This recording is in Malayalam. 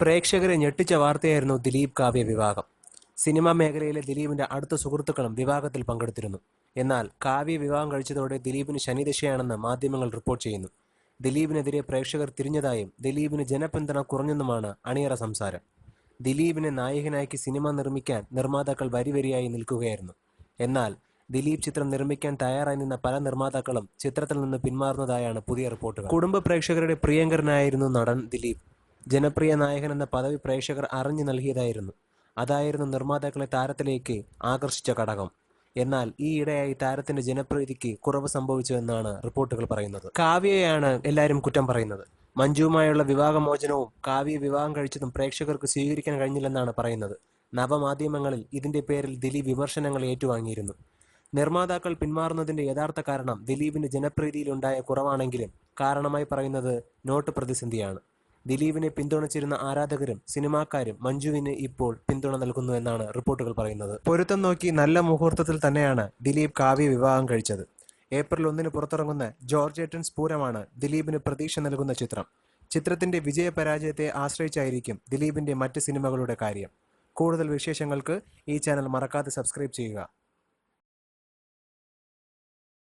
പ്രേക്ഷകരെ ഞെട്ടിച്ച വാർത്തയായിരുന്നു ദിലീപ് കാവ്യ വിവാഹം. സിനിമാ മേഖലയിലെ ദിലീപിന്റെ അടുത്ത സുഹൃത്തുക്കളും വിവാഹത്തിൽ പങ്കെടുത്തിരുന്നു. എന്നാൽ കാവ്യ വിവാഹം കഴിച്ചതോടെ ദിലീപിന് ശനിദശയാണെന്ന് മാധ്യമങ്ങൾ റിപ്പോർട്ട് ചെയ്യുന്നു. ദിലീപിനെതിരെ പ്രേക്ഷകർ തിരിഞ്ഞതായും ദിലീപിന് ജനപിന്തുണ കുറഞ്ഞെന്നുമാണ് അണിയറ സംസാരം. ദിലീപിനെ നായകനാക്കി സിനിമ നിർമ്മിക്കാൻ നിർമ്മാതാക്കൾ വരിവരിയായി നിൽക്കുകയായിരുന്നു. എന്നാൽ ദിലീപ് ചിത്രം നിർമ്മിക്കാൻ തയ്യാറായി നിന്ന പല നിർമ്മാതാക്കളും ചിത്രത്തിൽ നിന്ന് പിന്മാറുന്നതായാണ് പുതിയ റിപ്പോർട്ടുകൾ. കുടുംബ പ്രേക്ഷകരുടെ പ്രിയങ്കരനായിരുന്നു നടൻ ദിലീപ്. ജനപ്രിയ നായകൻ എന്ന പദവി പ്രേക്ഷകർ അറിഞ്ഞു നൽകിയതായിരുന്നു. അതായിരുന്നു നിർമ്മാതാക്കളെ താരത്തിലേക്ക് ആകർഷിച്ച ഘടകം. എന്നാൽ ഈ ഇടയായി താരത്തിന്റെ ജനപ്രീതിക്ക് കുറവ് സംഭവിച്ചു എന്നാണ് റിപ്പോർട്ടുകൾ പറയുന്നത്. കാവ്യയാണ് എല്ലാവരും കുറ്റം പറയുന്നത്. മഞ്ജുവുമായുള്ള വിവാഹമോചനവും കാവ്യ വിവാഹം കഴിച്ചതും പ്രേക്ഷകർക്ക് സ്വീകരിക്കാൻ കഴിഞ്ഞില്ലെന്നാണ് പറയുന്നത്. നവമാധ്യമങ്ങളിൽ ഇതിന്റെ പേരിൽ ദിലീപ് വിമർശനങ്ങൾ ഏറ്റുവാങ്ങിയിരുന്നു. നിർമ്മാതാക്കൾ പിന്മാറുന്നതിന്റെ യഥാർത്ഥ കാരണം ദിലീപിന്റെ ജനപ്രീതിയിലുണ്ടായ കുറവാണെങ്കിലും കാരണമായി പറയുന്നത് നോട്ട് പ്രതിസന്ധിയാണ്. ദിലീപിനെ പിന്തുണച്ചിരുന്ന ആരാധകരും സിനിമാക്കാരും മഞ്ജുവിന് ഇപ്പോൾ പിന്തുണ നൽകുന്നു എന്നാണ് റിപ്പോർട്ടുകൾ പറയുന്നത്. പൊരുത്തം നോക്കി നല്ല മുഹൂർത്തത്തിൽ തന്നെയാണ് ദിലീപ് കാവ്യ വിവാഹം കഴിച്ചത്. ഏപ്രിൽ ഒന്നിന് പുറത്തിറങ്ങുന്ന ജോർജ് ഏട്ടൻസ് പൂരമാണ് ദിലീപിന് പ്രതീക്ഷ നൽകുന്ന ചിത്രം. ചിത്രത്തിന്റെ വിജയ പരാജയത്തെ ആശ്രയിച്ചായിരിക്കും ദിലീപിന്റെ മറ്റ് സിനിമകളുടെ കാര്യം. കൂടുതൽ വിശേഷങ്ങൾക്ക് ഈ ചാനൽ മറക്കാതെ സബ്സ്ക്രൈബ് ചെയ്യുക.